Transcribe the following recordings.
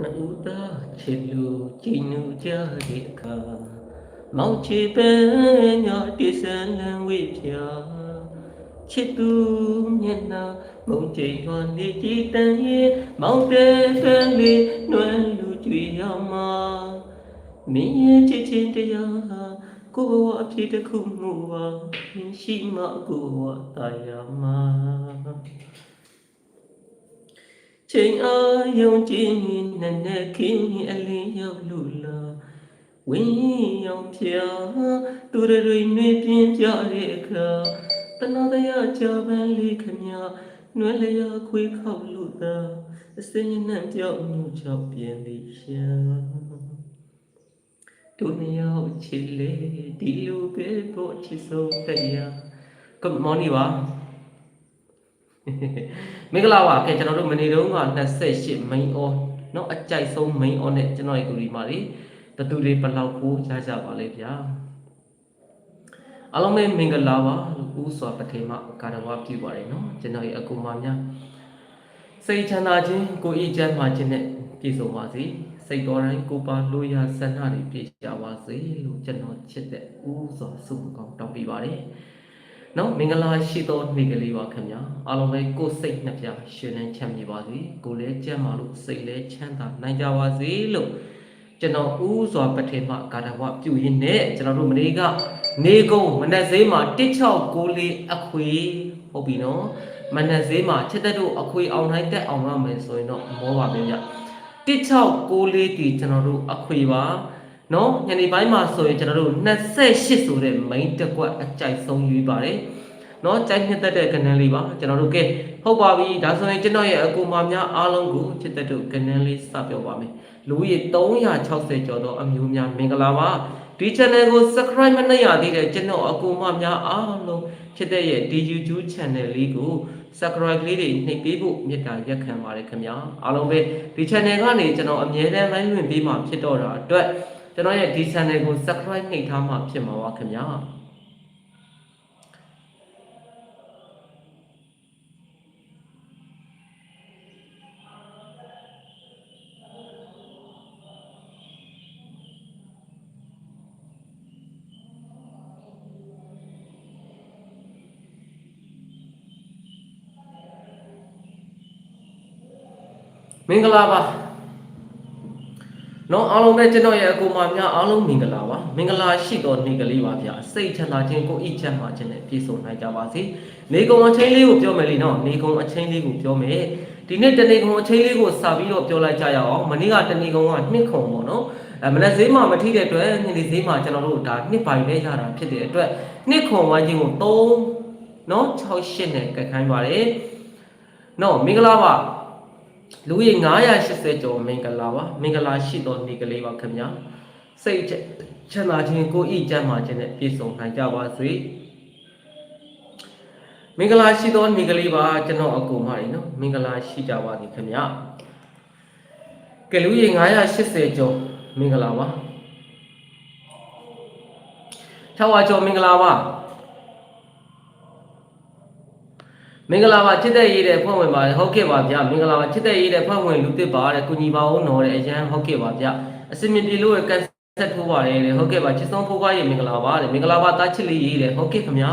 နှစ်ဦးသားချစ်လူကြည်နူကြတဲ့အခါမောင်ချေပဲညတိဆန်လန်ဝိဖြာချစ်သူမျက်နှာမုံကြိမ်တော်နေကြည်တန်ရဲ့မောင်တဲ့ဖန်လေးနွယ်လူကြွေရမှာမင်းရဲ့ချစ်ချင်းတရားဟာကိုယ်ဘဝအဖြစ်တစ်ခုမှုပါမင်းရှိမှကိုယ်ဘဝတရားမှာ ချိန်အားယုံကြည်နဲ့နဲ့ခင်းအလင်းရောက်လို့လာဝင်းရောက်ဖြာသူတွေနေပြင်းပြတဲ့အခါတနာတရားကြပန်းလေးခမနွယ်လျာခွေးခောက်လို့သာအစင်းနဲ့ပြောင်းမှုချောက်ပြင်းပြီးရှာသူနှစ်ယောက်ချစ်လေဒီလိုပဲပေါ်ချစ်ဆုံးတရား Good morning ပါ မင်္ဂလာပါခင်ကျွန်တော်တို့မနေ့တုန်းက28 main on เนาะအကြိုက်ဆုံး main on နဲ့ကျွန်တော်ရဲ့ကူဒီမာလေးဘသူတွေဘယ်လောက်ကိုရကြပါလဲဗျာအားလုံးပဲမင်္ဂလာပါလို့ဦးစွာပထေမကာရဝပြုပါတယ်เนาะကျွန်တော်ရဲ့အကူမများစိတ်ချမ်းသာခြင်းကိုယ်ဤချမ်းသာခြင်းနဲ့ပြည့်စုံပါစေစိတ်တော်တိုင်းကိုယ်ပါလို့ရဆန္ဒတွေပြည့်ကြပါစေလို့ကျွန်တော်ချစ်တဲ့ဦးစွာဆုကောင်းတောင်းပေးပါတယ် နော်မင်္ဂလာရှိသောနေ့ကလေးပါခင်ဗျာအားလုံးပဲကိုယ်စိတ်နှစ်ဖြာရှင်လန်းချမ်းမြေပါစေကိုယ်လည်းကြမ်းပါလို့စိတ်လည်းချမ်းသာနိုင်ကြပါစေလို့ကျွန်တော်ဦးစွာပထေမကာရဝပြုရင်းနဲ့ကျွန်တော်တို့မနေ့ကနေကုန်းမနက်ဈေးမှာ1694အခွေဟုတ်ပြီနော်မနက်ဈေးမှာချက်သက်တို့အခွေအောင်တိုင်းတက်အောင်ရမယ်ဆိုရင်တော့မောပါပဲဗျ1694တီကျွန်တော်တို့အခွေပါ နော်ညနေပိုင်းမှာဆိုရင်ကျွန်တော်တို့28ဆိုတဲ့ main တက်ကွက်အကြိုက်ဆုံးယူပါတယ်နော်ကြိုက်နှစ်သက်တဲ့ကဏ္ဍလေးပါကျွန်တော်တို့ကဲဟုတ်ပါပြီဒါဆိုရင်ကျွန်တော်ရဲ့အကူမများအားလုံးကိုချစ်တဲ့တို့ကဏ္ဍလေးစပြောပါမယ်လူကြီး360ကျော်သောအမျိုးများမင်္ဂလာပါဒီ channel ကို subscribe မလုပ်ရသေးတဲ့ကျွန်တော်အကူမများအားလုံးချစ်တဲ့ရဲ့ဒီ YouTube channel လေးကို subscribe လေးတွေနှိပ်ပေးဖို့မေတ္တာရက်ခံပါတယ်ခင်ဗျာအားလုံးပဲဒီ channel ကနေကျွန်တော်အမြဲတမ်း live ဝင်ပေးမှာဖြစ်တော့တာအတွက် ကျွန်တော်ရဲ့ဒီ channel ကို subscribe နှိပ်ထားမှဖြစ်မှာပါခင်ဗျာမင်္ဂလာပါ နော်အားလုံးပဲကျွန်တော်ရဲ့အကူမများအားလုံးမင်္ဂလာပါမင်္ဂလာရှိတော်နေ့ကလေးပါဗျာစိတ်ချမ်းသာခြင်းကိုယ်ဤချမ်းသာခြင်းနဲ့ပြည့်စုံနိုင်ကြပါစေနေကုံအချင်းလေးကိုပြောမယ်လीနော်နေကုံအချင်းလေးကိုပြောမယ်ဒီနေ့တနေကုံအချင်းလေးကိုစာပြီးတော့ပြောလိုက်ကြရအောင်မနေ့ကတနေကုံကနှစ်ခုံပေါ့နော်အဲမနေ့ဈေးမှာမထိတဲ့အတွက်ညနေဈေးမှာကျွန်တော်တို့ဒါနှစ်ပိုင်နဲ့ရတာဖြစ်တဲ့အတွက်နှစ်ခုံဝိုင်းခြင်းကို3နော်6 8နဲ့ကတ်ခိုင်းပါတယ်နော်မင်္ဂလာပါ လူကြီး980ကျော်မင်္ဂလာပါမင်္ဂလာရှိတော်နေ့ကလေးပါခင်ဗျာစိတ်ချမ်းသာခြင်းကိုယ်ဤကျမ်းမာခြင်းနဲ့ပြည့်စုံနိုင်ကြပါစေမင်္ဂလာရှိတော်နေ့ကလေးပါကျွန်တော်အကူမကြီးနော်မင်္ဂလာရှိကြပါသည်ခင်ဗျာကဲလူကြီး980ကျော်မင်္ဂလာပါ600ကျော်မင်္ဂလာပါ မင်္ဂလာပါချစ်တဲ့ရေးတဲ့ဖွဲ့ဝင်ပါဟုတ်ကဲ့ပါဗျာမင်္ဂလာပါချစ်တဲ့ရေးတဲ့ဖွဲ့ဝင်လူသစ်ပါတဲ့ကုညီပါအောင်နော်တဲ့အရန်ဟုတ်ကဲ့ပါဗျာအစင်မြပြေလို့ကန်ဆက်ထိုးပါတယ်တဲ့ဟုတ်ကဲ့ပါချစ်ဆုံးဖိုးကားရေးမင်္ဂလာပါတဲ့မင်္ဂလာပါတာချစ်လေးရေးတဲ့ဟုတ်ကဲ့ခင်ဗျာ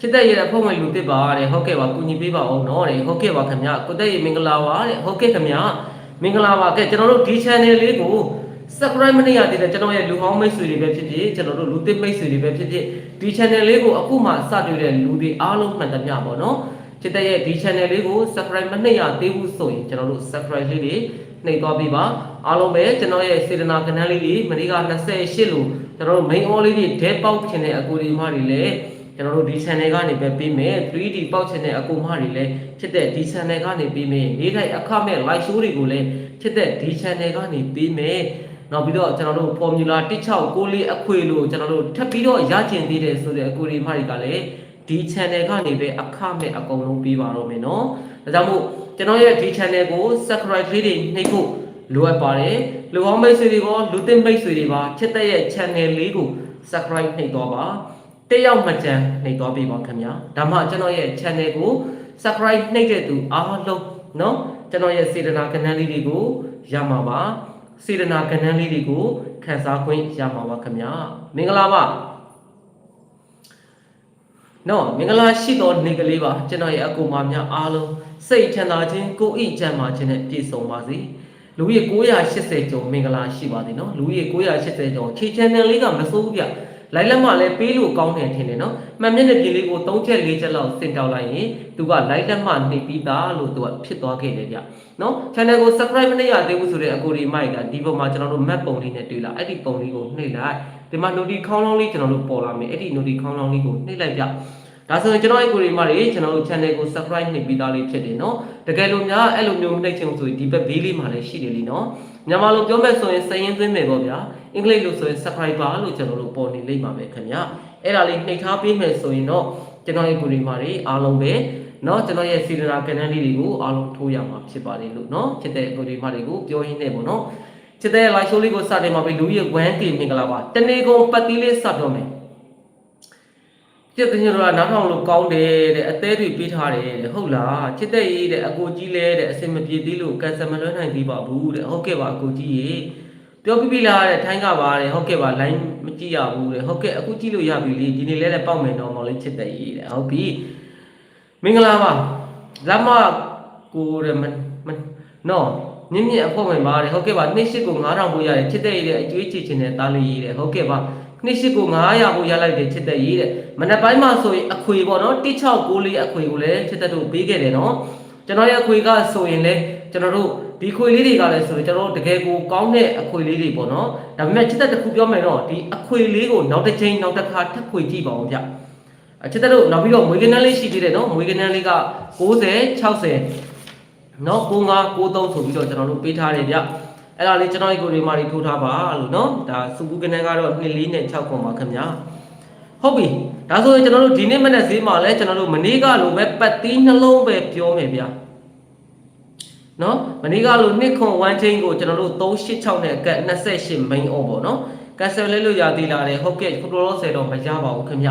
ချစ်တဲ့ရေးတဲ့ဖွဲ့ဝင်လူသစ်ပါတဲ့ဟုတ်ကဲ့ပါကုညီပေးပါအောင်နော်တဲ့ဟုတ်ကဲ့ပါခင်ဗျာကိုတဲ့ရေးမင်္ဂလာပါတဲ့ဟုတ်ကဲ့ခင်ဗျာမင်္ဂလာပါကဲကျွန်တော်တို့ဒီ channel လေးကို subscribe မလုပ်ရသေးတဲ့ကျွန်တော်ရဲ့လူဟောင်းမိတ်ဆွေတွေပဲဖြစ်ဖြစ်ကျွန်တော်တို့လူသစ်မိတ်ဆွေတွေပဲဖြစ်ဖြစ်ဒီ channel လေးကိုအခုမှစတွေ့တဲ့လူတွေအားလုံးမှန်သမျှပေါ့နော် ချစ်တဲ့ရဲ့ဒီ channel လေးကို subscribe မနှိပ်ရသေးဘူးဆိုရင်ကျွန်တော်တို့ subscribe လေးတွေနှိပ်သွားပေးပါအားလုံးပဲကျွန်တော်ရဲ့စေတနာကဏ္ဍလေးတွေမနေ့က28လို့ကျွန်တော်တို့ main all လေးတွေ dead ပေါက်ချင်တဲ့အကူဒီမတွေလည်းကျွန်တော်တို့ဒီ channel ကနေပဲပေးမယ် 3D ပေါက်ချင်တဲ့အကူမတွေလည်းချစ်တဲ့ဒီ channel ကနေပေးမယ်နေ့တိုင်းအခမဲ့ live show တွေကိုလည်းချစ်တဲ့ဒီ channel ကနေပေးမယ်နောက်ပြီးတော့ကျွန်တော်တို့ formula 1694အခွေလို့ကျွန်တော်တို့ထပ်ပြီးတော့ရကျင်သေးတယ်ဆိုတဲ့အကူဒီမတွေကလည်း ဒီ channel ကနေပဲအခမဲ့အကုန်လုံးပေးပါတော့မယ်နော်။ဒါကြောင့်မို့ကျွန်တော်ရဲ့ဒီ channel ကို subscribe လေးတွေနှိပ်ဖို့လိုအပ်ပါတယ်။လူအောင်မိတ်ဆွေတွေရောလူသစ်မိတ်ဆွေတွေပါချစ်တဲ့ရဲ့ channel လေးကို subscribe နှိပ်တော့ပါ။တက်ရောက်မကြမ်းနှိပ်တော့ပေးပါခင်ဗျာ။ဒါမှကျွန်တော်ရဲ့ channel ကို subscribe နှိပ်တဲ့သူအားလုံးနော်ကျွန်တော်ရဲ့စေတနာကဏ္ဍလေးတွေကိုရမှာပါစေတနာကဏ္ဍလေးတွေကိုခန်းစားခွင့်ရမှာပါခင်ဗျာမင်္ဂလာပါ နော်မင်္ဂလာရှိသောနေ့ကလေးပါကျွန်တော်ရဲ့အကူမများအားလုံးစိတ်ချမ်းသာခြင်းကိုယ်ဤချမ်းသာခြင်းနဲ့ပြည့်စုံပါစေလူကြီး980ကျော်မင်္ဂလာရှိပါသေးနော်လူကြီး980ကျော်ခြေချမ်းတယ်လေးကမစိုးဘူးဗျလိုက်လက်မလည်းပေးလို့ကောင်းတယ်ထင်တယ်နော်မှန်မျက်နှာပြင်လေးကို3ချက်4ချက်လောက်စင်တောက်လိုက်ရင်သူကလိုက်လက်မနှိပ်ပြီးသားလို့သူကဖြစ်သွားခဲ့တယ်ဗျနော် channel ကို subscribe မလုပ်ရသေးဘူးဆိုတဲ့အကိုဒီမိုက်ကဒီပေါ်မှာကျွန်တော်တို့ map ပုံလေးနဲ့တွေ့လာအဲ့ဒီပုံလေးကိုနှိပ်လိုက် ဒီမှာ noti ခေါင်းလောင်းလေးကျွန်တော်တို့ပေါ်လာမယ်အဲ့ဒီ noti ခေါင်းလောင်းလေးကိုနှိပ်လိုက်ဗျဒါဆိုရင်ကျွန်တော်အကိုဒီမတွေကျွန်တော်တို့ channel ကို subscribe နှိပ်ပြီးသားလေးဖြစ်တယ်နော်တကယ်လို့များအဲ့လိုမျိုးမနှိပ်ချင်ဘူးဆိုရင်ဒီဘက်ဘေးလေးမှာလည်းရှိတယ်လीနော်မြန်မာလိုပြောမဲ့ဆိုရင်စရင်သွင်းမယ်ပေါ့ဗျာအင်္ဂလိပ်လိုဆိုရင် subscriber လို့ကျွန်တော်တို့ပေါ်နေလိမ့်ပါမယ်ခင်ဗျအဲ့ဒါလေးနှိပ်ထားပေးမယ်ဆိုရင်တော့ကျွန်တော်ရဲ့ကိုဒီမတွေအားလုံးပဲเนาะကျွန်တော်ရဲ့စီလနာကန်နလေးတွေကိုအားလုံးထိုးရမှာဖြစ်ပါတယ်လို့เนาะချစ်တဲ့ကိုဒီမတွေကိုပြောရင်းနဲ့ပေါ့เนาะ ချစ်တဲ့ live show လေးကိုစတင်မှာပဲလူကြီး 1K မင်္ဂလာပါတနေ့ကုန်ပတ်တီးလေးစတော့မယ်ချစ်တဲ့ညတော့နားထောင်လို့ကောင်းတယ်တဲ့အသေးတွေပေးထားတယ်တဲ့ဟုတ်လားချစ်တဲ့ရေးတဲ့အကိုကြီးလဲတဲ့အစင်မပြေသေးလို့ကန်ဆယ်မလွှဲနိုင်သေးပါဘူးတဲ့ဟုတ်ကဲ့ပါအကိုကြီးရေပြောပြပြလားတဲ့ထိုင်းကပါတဲ့ဟုတ်ကဲ့ပါ line မကြည့်ရဘူးတဲ့ဟုတ်ကဲ့အခုကြည့်လို့ရပြီလေဒီနေ့လဲတဲ့ပေါက်မယ်တော့မော်လေးချစ်တဲ့ရေးတဲ့ဟုတ်ပြီမင်္ဂလာပါလမ်းမကိုတဲ့မမနော် မြင့်မြင့်အဖို့ဝင်ပါတယ်ဟုတ်ကဲ့ပါနေ့ရှိကို9000ပို့ရတယ်ချစ်တဲ့ရေးတဲ့အကျွေးချစ်ခြင်းနဲ့တားလေးရေးတဲ့ဟုတ်ကဲ့ပါနှစ်ရှိကို900ကိုရလိုက်တယ်ချစ်တဲ့ရေးတဲ့မနက်ပိုင်းမှာဆိုရင်အခွေပေါ့နော်1694အခွေကိုလည်းချစ်တဲ့တို့ပေးခဲ့တယ်နော်ကျွန်တော်ရဲ့အခွေကဆိုရင်လည်းကျွန်တော်တို့ဒီခွေလေးတွေကလည်းဆိုရင်ကျွန်တော်တို့တကယ်ကိုကောင်းတဲ့အခွေလေးတွေပေါ့နော်ဒါပေမဲ့ချစ်တဲ့တစ်ခုပြောမယ်တော့ဒီအခွေလေးကိုနောက်တစ်ချိန်နောက်တစ်ခါထပ်ခွေကြည့်ပါအောင်ဗျအချစ်တဲ့တို့နောက်ပြီးတော့မွေးကနန်းလေးရှိသေးတယ်နော်မွေးကနန်းလေးက90 60 နော်95 93ဆိုပြီးတော့ကျွန်တော်တို့ပေးထားတယ်ဗျအဲ့ဒါလေးကျွန်တော်ဒီကိုဒီမာရီထိုးထားပါလို့နော်ဒါစုကူကနန်းကတော့2 4နဲ့6ခွန်ပါခင်ဗျာဟုတ်ပြီဒါဆိုရင်ကျွန်တော်တို့ဒီနေ့မနေ့ဈေးမှာလဲကျွန်တော်တို့မနေ့ကလိုပဲပတ်သီးနှလုံးပဲပြောမယ်ဗျာနော်မနေ့ကလိုနှစ်ခွန်1 chain ကိုကျွန်တော်တို့386နဲ့ကတ်28 main on ပေါ့နော်ကတ်ဆယ်လဲလို့ရသေးလားလေဟုတ်ကဲ့ခုတော်တော်ဆယ်တော့မရပါဘူးခင်ဗျ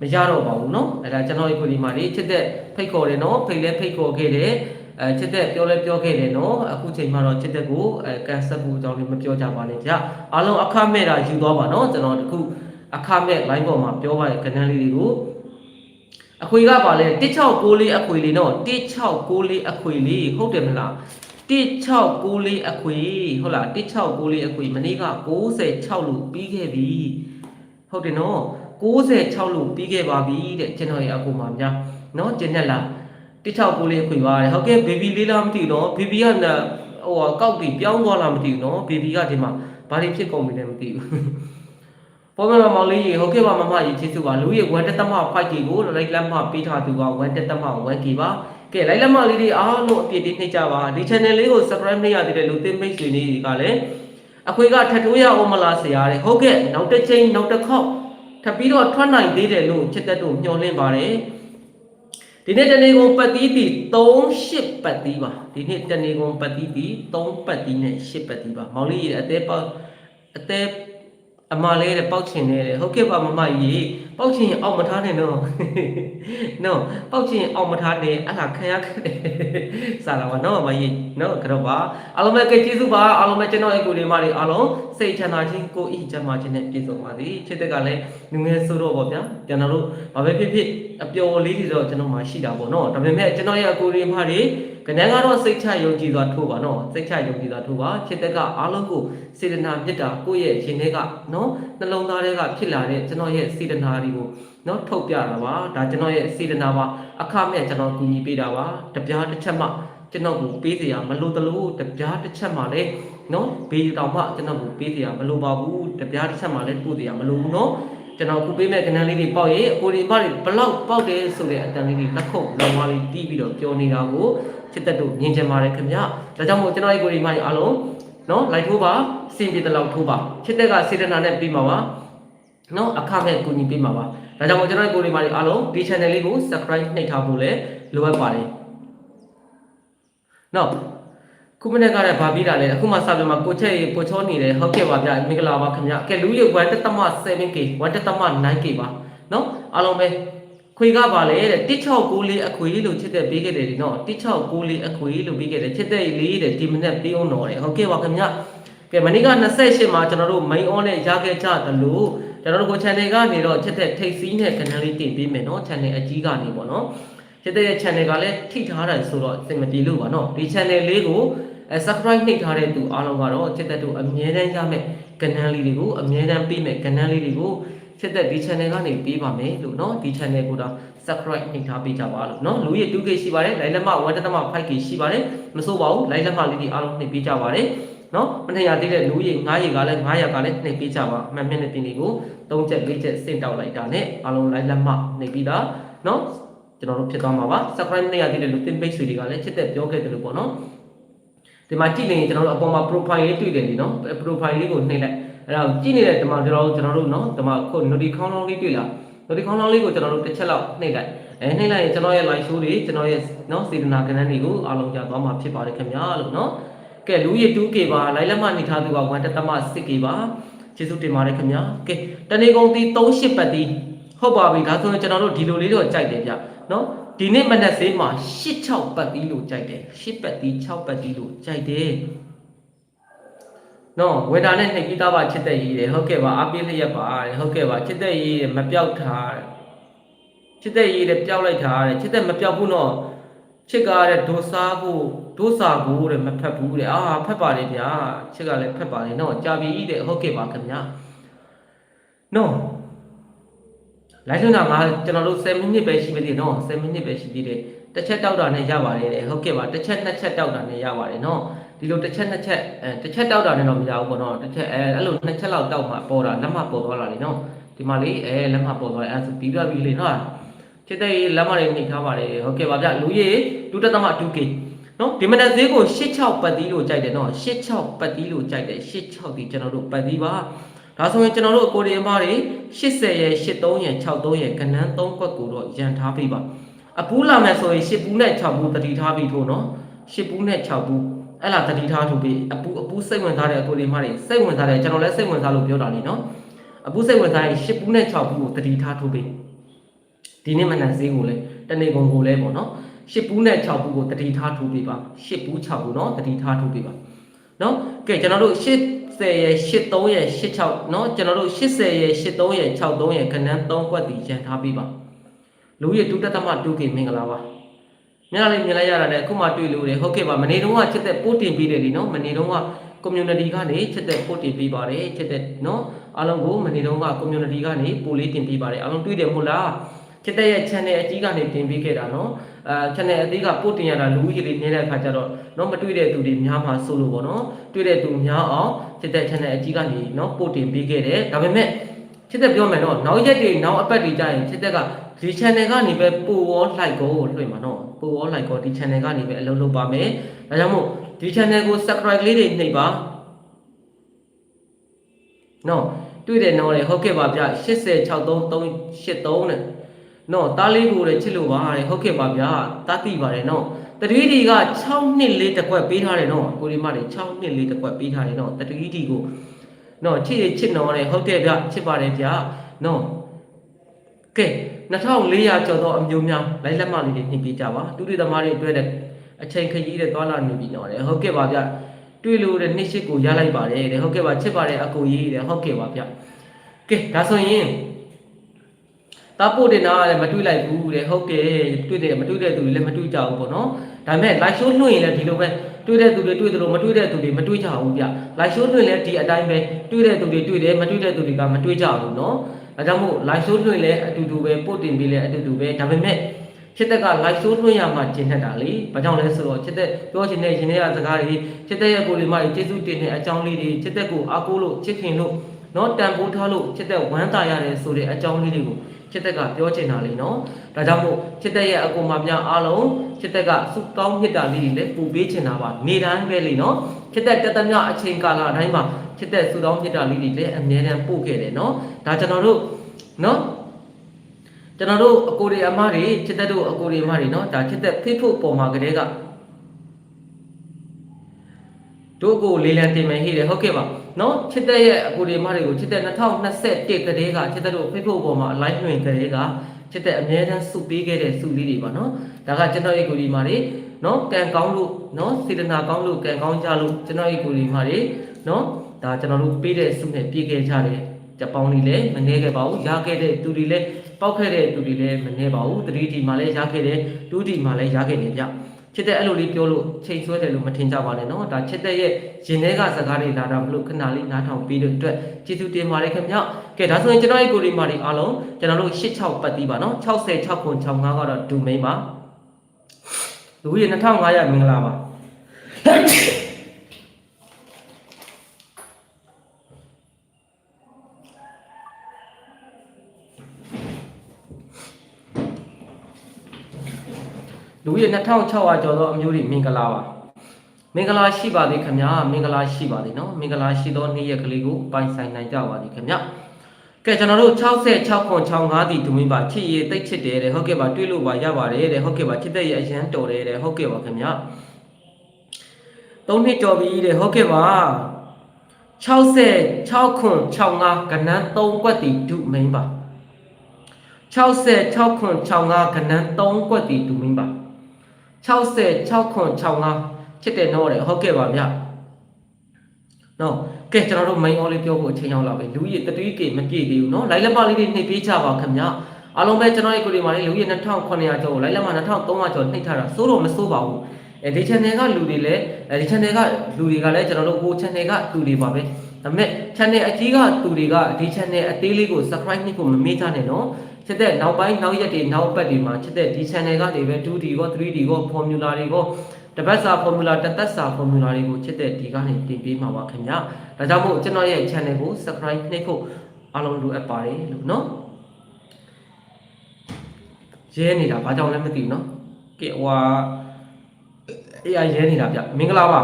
မရတော့ပါဘူးနော်အဲ့ဒါကျွန်တော်ဒီကိုဒီမာရီချစ်တဲ့ဖိတ်ခေါ်တယ်နော်ဖိတ်လဲဖိတ်ခေါ်ခဲ့တယ် အဲချစ်တဲ့ပြောလဲပြောခဲ့တယ်နော်အခုချိန်မှာတော့ချစ်တဲ့ကိုအဲကန်ဆက်ဖို့အကြောင်းလေးမပြောကြပါနဲ့ကြာအားလုံးအခမဲ့တာယူသွားပါနော်ကျွန်တော်တခုအခမဲ့ line ပေါ်မှာပြောပါတဲ့ကဏ္ဍလေးတွေကိုအခွေကပါလဲ169လေးအခွေလေးနော်169လေးအခွေလေးဟုတ်တယ်မလား169လေးအခွေဟုတ်လား169လေးအခွေမနေ့က96လို့ပြီးခဲ့ပြီဟုတ်တယ်နော်96လို့ပြီးခဲ့ပါပြီတဲ့ကျွန်တော်ရဲ့အကူမှာများနော်ကျင်းနဲ့လား 169လေးအခွေပါတယ်ဟုတ်ကဲ့ဘေဘီလေးလားမသိဘူးနော်ဘေဘီကဟိုကောက်ပြီးပြောင်းသွားလားမသိဘူးနော်ဘေဘီကဒီမှာဘာတွေဖြစ်ကုန်ပြီလဲမသိဘူးပေါ်မမောင်လေးရေဟုတ်ကဲ့ပါမမရေချစ်စုပါလူရေ1တက်သမ5 k ကိုလိုက်လက်မပေးထားသူက1တက်သမ1 k ပါကဲလိုက်လက်မလေးတွေအားလုံးအပြည့်တင်းနှိပ်ကြပါဒီ channel လေးကို subscribe နှိပ်ရသေးတဲ့လူသိမိတ်ဆွေတွေကလည်းအခွေကထထိုးရအောင်မလားဆရာတဲ့ဟုတ်ကဲ့နောက်တစ်ချိန်နောက်တစ်ခေါက်ထပ်ပြီးတော့ထွက်နိုင်သေးတယ်လို့ချစ်သက်တို့မျှော်လင့်ပါတယ် ဒီနေ့တနေ့ကုန်ပတ်တီးတီ38ပတ်တီးပါဒီနေ့တနေ့ကုန်ပတ်တီးတီ3ပတ်တီးနဲ့8ပတ်တီးပါမောင်လေးရေအသေးပေါက်အသေးအမလေးတဲ့ပေါက်ချင်နေတယ်ဟုတ်ကဲ့ပါမမကြီး ပေါက်ချင်အောင်မထားနဲ့နော်နော်ပေါက်ချင်အောင်မထားနဲ့အဲ့ဒါခံရခဲ့စားလာပါနော်မကြီးနော်ကတော့ပါအားလုံးပဲကြည့်ကျေးဇူးပါအားလုံးပဲကျွန်တော်အကူလေးမတွေအားလုံးစိတ်ချမ်းသာခြင်းကိုယ်ဤချမ်းသာခြင်းနဲ့ပြည့်စုံပါသည်ချစ်တဲ့ကလည်းငငယ်ဆိုတော့ပေါ့ဗျာကျွန်တော်တို့ဘာပဲဖြစ်ဖြစ်အပျော်လေးတွေတော့ကျွန်တော်မှရှိတာပေါ့နော်ဒါပေမဲ့ကျွန်တော်ရဲ့အကူလေးမတွေကနန်းကတော့စိတ်ချယုံကြည်စွာထိုးပါနော်စိတ်ချယုံကြည်စွာထိုးပါချစ်တဲ့ကအားလုံးကိုစေတနာမြတ်တာကိုယ့်ရဲ့ရှင်တွေကနော်နှလုံးသားတွေကဖြစ်လာတဲ့ကျွန်တော်ရဲ့စေတနာတွေကိုနော်ထုတ်ပြတာပါဒါကျွန်တော်ရဲ့စေတနာပါအခမဲ့ကျွန်တော်ကူညီပေးတာပါတပြားတစ်ချက်မှကျွန်တော်ကိုပေးစရာမလိုတလို့တပြားတစ်ချက်မှလည်းနော်ဘေးတောင်မှကျွန်တော်ကိုပေးစရာမလိုပါဘူးတပြားတစ်ချက်မှလည်းပို့စရာမလိုဘူးနော်ကျွန်တော်ခုပေးမဲ့ကဏ္ဍလေးတွေပေါက်ရေအကိုဒီမတွေဘလောက်ပေါက်တယ်ဆိုတဲ့အတန်လေးတွေလက်ခုပ်လောင်မလေးတီးပြီးတော့ပြောနေတာကိုချစ်သက်တို့မြင်ချင်ပါတယ်ခင်ဗျဒါကြောင့်မို့ကျွန်တော်ဒီကိုဒီမတွေအားလုံးနော်လိုက်ထိုးပါစင်ပြေတဲ့လောက်ထိုးပါချစ်သက်ကစေတနာနဲ့ပြီးမှာပါ နော်အခမဲ့ကိုညီပေးမှာပါဒါကြောင့်မို့ကျွန်တော်ဒီကိုဒီမတွေအားလုံးဒီ channel လေးကို subscribe နှိပ်ထားဖို့လည်းလိုအပ်ပါတယ်နော်ခုမနေ့ကလည်းဗာပြီးတာလေအခုမှစပြီးမှကိုချက်ရေပိုချောနေတယ်ဟုတ်ကဲ့ပါဗျမင်္ဂလာပါခင်ဗျကဲလူရေ 1.7k 1.9k ပါနော်အားလုံးပဲခွေကပါလေတဲ့1694အခွေလို့ချစ်တဲ့ပေးခဲ့တယ်ဒီနော်1694အခွေလို့ပေးခဲ့တယ်ချစ်တဲ့လေးတဲ့ဒီမနေ့ပေးအောင်တော့တယ်ဟုတ်ကဲ့ပါခင်ဗျကဲမနေ့က28မှာကျွန်တော်တို့ main on နဲ့ရခဲ့ကြသလို ကျွန်တော်တို့ကို channel ကနေတော့ချစ်တဲ့ထိတ်စီးနဲ့ channel လေးတင်ပေးမယ်နော် channel အကြီးကနေပေါ့နော်ချစ်တဲ့ရဲ့ channel ကလည်းထိထားတယ်ဆိုတော့အဆင်မပြေလို့ပါနော်ဒီ channel လေးကိုအဲ subscribe နှိပ်ထားတဲ့သူအားလုံးကတော့ချစ်တဲ့တို့အမြဲတမ်းရမယ် channel လေးတွေကိုအမြဲတမ်းပေးမယ် channel လေးတွေကိုချစ်တဲ့ဒီ channel ကနေပေးပါမယ်လို့နော်ဒီ channel ကိုတော့ subscribe နှိပ်ထားပေးကြပါလို့နော်လူကြီး 2k ရှိပါတယ်လိုင်းလက်မ 1.5k ရှိပါတယ်မစိုးပါဘူးလိုင်းလက်မလေးတွေအားလုံးနှိပ်ပေးကြပါတယ် နော်မထင်ရသေးတဲ့လူကြီး9ရေကလည်း900ကလည်းနှိပ်ပေးကြပါမှန်မျက်နှာတင်တွေကို3ချက်4ချက်စင့်တောက်လိုက်တာနဲ့အားလုံးလိုင်းလက်မနှိပ်ပြီးတာနော်ကျွန်တော်တို့ဖြစ်သွားမှာပါ subscribe နှိပ်ရသေးတဲ့လူတင်ပိတ်ဆွေတွေကလည်းချစ်တဲ့ပြောခဲ့တယ်လို့ပေါ့နော်ဒီမှာကြည့်နေရင်ကျွန်တော်တို့အပေါ်မှာ profile လေးတွေ့တယ်လीနော် profile လေးကိုနှိပ်လိုက်အဲ့တော့ကြည့်နေတဲ့ဒီမှာကျွန်တော်တို့ကျွန်တော်တို့နော်ဒီမှာခု notification ခေါင်းလောင်းလေးတွေ့လား notification ခေါင်းလောင်းလေးကိုကျွန်တော်တို့တစ်ချက်လောက်နှိပ်လိုက်အဲနှိပ်လိုက်ရင်ကျွန်တော်ရဲ့ live show တွေကျွန်တော်ရဲ့နော်စေတနာကဏ္ဍတွေကိုအားလုံးကြားသွားမှာဖြစ်ပါတယ်ခင်ဗျာလို့နော် ကဲလူရည် 2K ပါ live လက်မှနေထားသူက 1.6K ပါကျေးဇူးတင်ပါတယ်ခင်ဗျာကဲတနေကုန်တီ38ပတ်တီဟုတ်ပါပြီဒါဆိုရင်ကျွန်တော်တို့ဒီလိုလေးတော့ကြိုက်တယ်ဗျနော်ဒီနေ့မနက်စေးမှာ86ပတ်တီလို့ကြိုက်တယ်8ပတ်တီ6ပတ်တီလို့ကြိုက်တယ်နော်ဝေတာနဲ့နှိပ်ပြီးသားပါချစ်တဲ့ရေးတယ်ဟုတ်ကဲ့ပါအပြည့်လျက်ပါဟုတ်ကဲ့ပါချစ်တဲ့ရေးမပြောက်ထားတယ်ချစ်တဲ့ရေးတယ်ပျောက်လိုက်တာတဲ့ချစ်တဲ့မပျောက်ဘူးနော် ချစ်ကားတဲ့ဒိုစားကိုဒိုစာကိုတဲ့မဖက်ဘူးတဲ့အာဖက်ပါလေဗျာချစ်ကလည်းဖက်ပါလေနော်ကြာပြီတဲ့ဟုတ်ကဲ့ပါခင်ဗျာနော်လိုက်လွန်းတာငါကျွန်တော်တို့7မိနစ်ပဲရှိပြီလေနော်7မိနစ်ပဲရှိသေးတယ်တစ်ချက်တောက်တာနဲ့ရပါတယ်တဲ့ဟုတ်ကဲ့ပါတစ်ချက်နှစ်ချက်တောက်တာနဲ့ရပါတယ်နော်ဒီလိုတစ်ချက်နှစ်ချက်အဲတစ်ချက်တောက်တာနဲ့တော့မရဘူးပေါ့နော်တစ်ချက်အဲအဲ့လိုနှစ်ချက်လောက်တောက်မှပေါ်တာလက်မပေါ်သွားလာလေနော်ဒီမှာလေးအဲလက်မပေါ်သွားတယ်အဲဆိုပြီးတော့ပြီလေနော် ချစ်တဲ့လက်မလေးနှိပ်ထားပါတယ်ဟုတ်ကဲ့ပါဗျလူကြီး2တက်သမ 2k နော်ဒီမနက်ဈေးကို86ပတ်တီးလို့ကြိုက်တယ်နော်86ပတ်တီးလို့ကြိုက်တယ်86ဒီကျွန်တော်တို့ပတ်တီးပါဒါဆိုရင်ကျွန်တော်တို့အကိုဒီအမတွေ80ရဲ့83ရဲ့63ရဲ့ကနန်း3ခွက်ကိုတော့ရန်ထားပေးပါအပူးလာမယ်ဆိုရင်10ဘူးနဲ့6ဘူးတတိထားပြီးထို့နော်10ဘူးနဲ့6ဘူးအဲ့လားတတိထားထုတ်ပြီးအပူအပူစိတ်ဝင်စားတဲ့အကိုဒီအမတွေစိတ်ဝင်စားတယ်ကျွန်တော်လည်းစိတ်ဝင်စားလို့ပြောတာလေနော်အပူစိတ်ဝင်စားရင်10ဘူးနဲ့6ဘူးကိုတတိထားထုတ်ပြီး ဒီနေ့မနက်ဈေးကိုလည်းတနေ့ကုန်ကိုလည်းပေါ့နော်ရှစ်ဘူးနဲ့6ဘူးကိုတတိထားထိုးပေးပါရှစ်ဘူး6ဘူးเนาะတတိထားထိုးပေးပါเนาะကဲကျွန်တော်တို့80ရဲ့83ရဲ့86เนาะကျွန်တော်တို့80ရဲ့83ရဲ့63ရဲ့ခဏန်း3ကွက်တီရန်ထားပေးပါလူရဲ့ဒုတသမ 2K မင်္ဂလာပါမျက်နှာလေးမြင်လိုက်ရတာလည်းအခုမှတွေ့လို့လေဟုတ်ကဲ့ပါမနေ့တုန်းကချစ်တဲ့ပို့တင်ပေးတယ်လीเนาะမနေ့တုန်းက community ကနေချစ်တဲ့ပို့တင်ပေးပါတယ်ချစ်တဲ့เนาะအားလုံးကိုမနေ့တုန်းက community ကနေပို့လေးတင်ပေးပါတယ်အားလုံးတွေ့တယ်မဟုတ်လား ခစ်တဲ့ရဲ့ channel အကြီးကနေတင်ပေးခဲ့တာနော်အဲ channel အသေးကပို့တင်ရတာလူကြီးတွေနေတဲ့အခါကျတော့နော်မတွေ့တဲ့သူတွေများမှာစိုးလို့ပေါ့နော်တွေ့တဲ့သူများအောင်ခစ်တဲ့ channel အကြီးကနေနော်ပို့တင်ပေးခဲ့တယ်ဒါပေမဲ့ခစ်တဲ့ပြောမယ်နော်နောက်ရက်တွေနောက်အပတ်တွေကြာရင်ခစ်တဲ့ကဒီ channel ကနေပဲပို့ wall like ကိုလွှင့်မှာနော်ပို့ wall like ကိုဒီ channel ကနေပဲအလုပ်လုပ်ပါမယ်ဒါကြောင့်မို့ဒီ channel ကို subscribe လေးတွေနှိပ်ပါနော်တွေ့တယ်နော်လေဟုတ်ကဲ့ပါဗျ863383နဲ့ နော်တားလေးကိုလည်းချစ်လို့ပါတဲ့ဟုတ်ကဲ့ပါဗျာတားတိပါတယ်နော်တတိဒီက6နှစ်လေးတစ်ခွက်ပေးထားတယ်နော်ကိုဒီမတွေ6နှစ်လေးတစ်ခွက်ပေးထားတယ်နော်တတိဒီကိုနော်ချစ်ရချစ်နော်လေဟုတ်ကဲ့ဗျချစ်ပါတယ်ဗျနော်ကဲ2400ကျော်သောအမျိုးများလိုက်လက်မလေးတွေနှိပ်ပေးကြပါတူတူသမားတွေတွေ့တဲ့အချိန်ခရီးတဲ့သွားလာနေပြီနော်လေဟုတ်ကဲ့ပါဗျတွေ့လို့တဲ့နှစ်ရှိကိုရလိုက်ပါတယ်တဲ့ဟုတ်ကဲ့ပါချစ်ပါတယ်အကိုကြီးတဲ့ဟုတ်ကဲ့ပါဗျကဲဒါဆိုရင် တာပို့တင်တာလည်းမတွေ့လိုက်ဘူးတဲ့ဟုတ်ကဲ့တွေ့တယ်မတွေ့တဲ့သူတွေလည်းမတွေ့ကြဘူးပေါ့နော်ဒါပေမဲ့ live show လွှင့်ရင်လည်းဒီလိုပဲတွေ့တဲ့သူတွေတွေ့တယ်လို့မတွေ့တဲ့သူတွေမတွေ့ကြဘူးဗျ live show လွှင့်လည်းဒီအတိုင်းပဲတွေ့တဲ့သူတွေတွေ့တယ်မတွေ့တဲ့သူတွေကမတွေ့ကြဘူးနော်ဒါကြောင့်မို့ live show လွှင့်လည်းအတူတူပဲပို့တင်ပြီးလည်းအတူတူပဲဒါပေမဲ့ချစ်တက်က live show လွှင့်ရမှကျင်တတ်တာလေဘာကြောင့်လဲဆိုတော့ချစ်သက်ပြောချင်တဲ့ရှင်တွေကစကားတွေချစ်သက်ရဲ့ကိုယ်လေးမကြီးကျေးဇူးတင်တဲ့အကြောင်းလေးတွေချစ်သက်ကိုအားကိုးလို့ချစ်ခင်လို့နော်တန်ဖိုးထားလို့ချစ်သက်ဝမ်းသာရတယ်ဆိုတဲ့အကြောင်းလေးတွေကို ချစ်သက်ကပြောချင်တာလေနော်ဒါကြောင့်မို့ချစ်သက်ရဲ့အကူမများအားလုံးချစ်သက်ကစုတောင်းမြတ်တာလေးတွေလည်းပူပေးချင်တာပါနေတိုင်းပဲလေနော်ချစ်သက်တက်သမျှအချိန်ကာလအတိုင်းမှာချစ်သက်စုတောင်းမြတ်တာလေးတွေလည်းအမြဲတမ်းပို့ခဲ့တယ်နော်ဒါကျွန်တော်တို့နော်ကျွန်တော်တို့အကိုတွေအမတွေချစ်သက်တို့အကိုတွေအမတွေနော်ဒါချစ်သက် Facebook ပေါ်မှာကလေးက တို့ကိုလေးလံတင်မယ်ဟိတယ်ဟုတ်ကဲ့ပါနော်ချစ်တဲ့ရဲ့အကူဒီမတွေကိုချစ်တဲ့2021ကတည်းကချစ်တဲ့တို့ Facebook ပေါ်မှာ live လွှင့်ကတည်းကချစ်တဲ့အမြဲတမ်းစုပေးခဲ့တဲ့စုလေးတွေပါနော်ဒါကကျွန်တော်ရဲ့ကိုဒီမာတွေနော်ကံကောင်းလို့နော်စေတနာကောင်းလို့ကံကောင်းကြလို့ကျွန်တော်ရဲ့ကိုဒီမာတွေနော်ဒါကျွန်တော်တို့ပေးတဲ့စုနဲ့ပြည့်ခဲ့ကြတယ်ကြပောင်းလေးလည်းမနေခဲ့ပါဘူးရခဲ့တဲ့သူတွေလည်းပောက်ခဲ့တဲ့သူတွေလည်းမနေပါဘူးသတိဒီမှာလည်းရခဲ့တယ်ဒုဒီမှာလည်းရခဲ့တယ်ဗျ ချစ်တဲ့အဲ့လိုလေးပြောလို့ချိန်ဆွဲတယ်လို့မထင်ကြပါနဲ့နော်ဒါချစ်တဲ့ရဲ့ရင်ထဲကစကားတွေလာတာမလို့ခဏလေးနားထောင်ပြီးတဲ့အတွက်ကျေးဇူးတင်ပါတယ်ခင်ဗျကဲဒါဆိုရင်ကျွန်တော်ရဲ့ကိုဒီမာတွေအားလုံးကျွန်တော်တို့86ပတ်တီးပါနော်60 6ခွန်65ကတော့ဒူမိန်ပါလူကြီး2500မင်္ဂလာပါ လူကြီး2600ကျော်သောအမျိုးတွေမင်္ဂလာပါမင်္ဂလာရှိပါသည်ခင်ဗျာမင်္ဂလာရှိပါသည်နော်မင်္ဂလာရှိသောနေ့ရက်ကလေးကိုပိုင်ဆိုင်နိုင်ကြပါသည်ခင်ဗျာကဲကျွန်တော်တို့66ခွန်65တီဒူမင်းပါချစ်ရည်တိတ်ချစ်တယ်တဲ့ဟုတ်ကဲ့ပါတွေ့လို့ပါရပါတယ်တဲ့ဟုတ်ကဲ့ပါချစ်တဲ့ရအရန်တော်တယ်တဲ့ဟုတ်ကဲ့ပါခင်ဗျာသုံးနှစ်ကျော်ပြီတဲ့ဟုတ်ကဲ့ပါ66ခွန်65ကဏ္ဍ3ကွက်တီဒူမင်းပါ66ခွန်65ကဏ္ဍ3ကွက်တီဒူမင်းပါ 66ခွန်65ချစ်တယ်နော်တဲ့ဟုတ်ကဲ့ပါဗျနော်ကဲကျွန်တော်တို့ main all လေးပြောဖို့အချိန်ရောက်လာပြီလူကြီးတတိကေမပြည့်သေးဘူးနော်လိုက်လက်မလေးတွေနှိပ်ပေးကြပါခင်ဗျအားလုံးပဲကျွန်တော်ရဲ့ကိုဒီမှာလေးလူကြီး2900ကျော်လိုက်လက်မ2300ကျော်နှိပ်ထားတာစိုးတော့မစိုးပါဘူးအဲဒီ channel ကလူတွေလည်းအဲဒီ channel ကလူတွေကလည်းကျွန်တော်တို့ဟို channel ကလူတွေပါပဲဒါပေမဲ့ channel အကြီးကသူတွေကဒီ channel အသေးလေးကို subscribe နှိပ်ဖို့မမေ့ကြနဲ့နော် ချစ်တဲ့နောက်ပိုင်းနောက်ရက်တွေနောက်ပတ်တွေမှာချစ်တဲ့ဒီ channel ကနေပဲ 2D ကော 3D ကော formula တွေကောတပတ်စာ formula တသက်စာ formula တွေကိုချစ်တဲ့ဒီကနေတင်ပေးမှာပါခင်ဗျာဒါကြောင့်မို့ကျွန်တော်ရဲ့ channel ကို subscribe နှိပ်ဖို့အားလုံးလိုအပ်ပါတယ်လို့နော်ရဲနေတာဘာကြောင့်လဲမသိဘူးနော်ကဲဟွာအေးအရဲနေတာဗျမင်္ဂလာပါ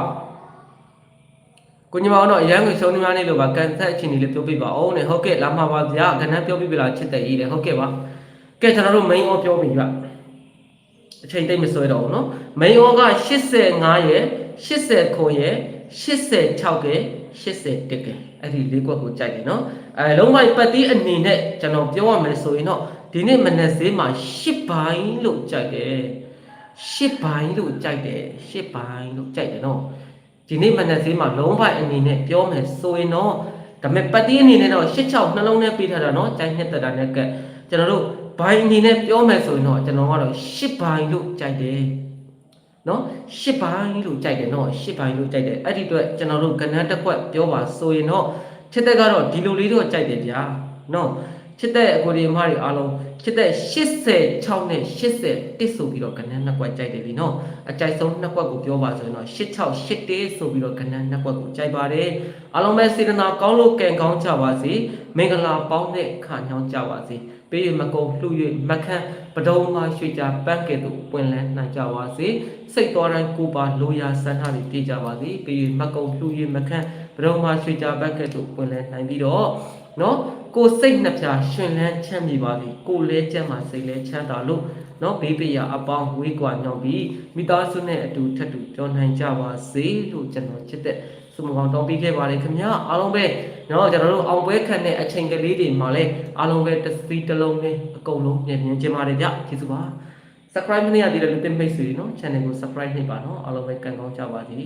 ကိုညီမအောင်တော့အရန်ကိုရှုံးနေများနေလို့ပါကန်ဆက်အချင်းကြီးလေးပြောပြပါအောင်နဲ့ဟုတ်ကဲ့လာမှာပါဗျာကဏ္ဍပြောပြပြလာချစ်တဲ့ရေးတယ်ဟုတ်ကဲ့ပါကဲကျွန်တော်တို့ main အောင်ပြောပြီဗျအချိန်တိတ်မဆွဲတော့ဘူးနော် main on က85ရဲ့80ခွန်ရဲ့86ကဲ80တက်ကဲအဲ့ဒီလေးကွက်ကိုကြိုက်တယ်နော်အဲလုံးဝပတ်တိအနေနဲ့ကျွန်တော်ပြောရမယ်ဆိုရင်တော့ဒီနေ့မနက်ဈေးမှာ10ဘိုင်းလို့ကြိုက်တယ်10ဘိုင်းလို့ကြိုက်တယ်10ဘိုင်းလို့ကြိုက်တယ်နော် ဒီနေ့မနက်ဈေးမှာလုံးဝအနေနဲ့ပြောမယ်ဆိုရင်တော့ဒါပေမဲ့ပတ်တိအနေနဲ့တော့86နှလုံးနဲ့ပေးထားတာနော်ကြိုက်နှစ်သက်တာနဲ့ကကျွန်တော်တို့ဘိုင်းအနေနဲ့ပြောမယ်ဆိုရင်တော့ကျွန်တော်ကတော့10ဘိုင်းလို့ကြိုက်တယ်နော်ရှစ်ပိုင်းလို့ကြိုက်တယ်နော်ရှစ်ပိုင်းလို့ကြိုက်တယ်အဲ့ဒီအတွက်ကျွန်တော်တို့ကဏ္ဍတစ်ခွက်ပြောပါဆိုရင်တော့ချစ်တဲ့ကတော့ဒီလိုလေးတော့ကြိုက်တယ်ဗျာနော် ချစ်တဲ့အကိုဒီအမတွေအားလုံးချစ်တဲ့86နဲ့81ဆိုပြီးတော့ကဏ္ဍနှစ်ခွက်ကြိုက်တယ်လीနော်အကြိုက်ဆုံးနှစ်ခွက်ကိုပြောပါဆိုရင်တော့86 81ဆိုပြီးတော့ကဏ္ဍနှစ်ခွက်ကိုကြိုက်ပါတယ်အားလုံးပဲစေတနာကောင်းလို့ကံကောင်းကြပါစေမင်္ဂလာပေါင်းတဲ့ခါညောင်းကြပါစေပေးရမကုန်လှူ၍မခန့်ပဒုံမှရွှေကြပန်းကဲ့သို့ပွင့်လန်းနိုင်ကြပါစေစိတ်တော်တိုင်းကိုပါလိုရာဆန္ဒတွေပြည့်ကြပါစေပေးရမကုန်လှူ၍မခန့်ပဒုံမှရွှေကြပန်းကဲ့သို့ပွင့်လန်းနိုင်ပြီးတော့နော် ကိုစိတ်နှစ်ဖြာရှင်လန်းချမ်းမြေပါပြီကိုလဲကျမ်းမှာစိတ်လဲချမ်းသာလို့နော်ဘေးပရာအပေါင်းဝေးကွာညောင်းပြီးမိသားစုနဲ့အတူထပ်တူကြောင်းနိုင်ကြပါစေလို့ကျွန်တော်ချစ်တဲ့စုမကောင်တောင်းပေးခဲ့ပါတယ်ခင်ဗျာအားလုံးပဲနော်ကျွန်တော်တို့အောင်ပွဲခံတဲ့အချိန်ကလေးတွေမှာလဲအားလုံးပဲတစ်စီးတစ်လုံးနဲ့အကုန်လုံးပြင်ပြင်ချင်ပါတယ်ဗျကျေးဇူးပါ subscribe မနေရသေးတဲ့လူတင်မိတ်ဆွေနော် channel ကို subscribe နှိပ်ပါနော်အားလုံးပဲကံကောင်းကြပါစေ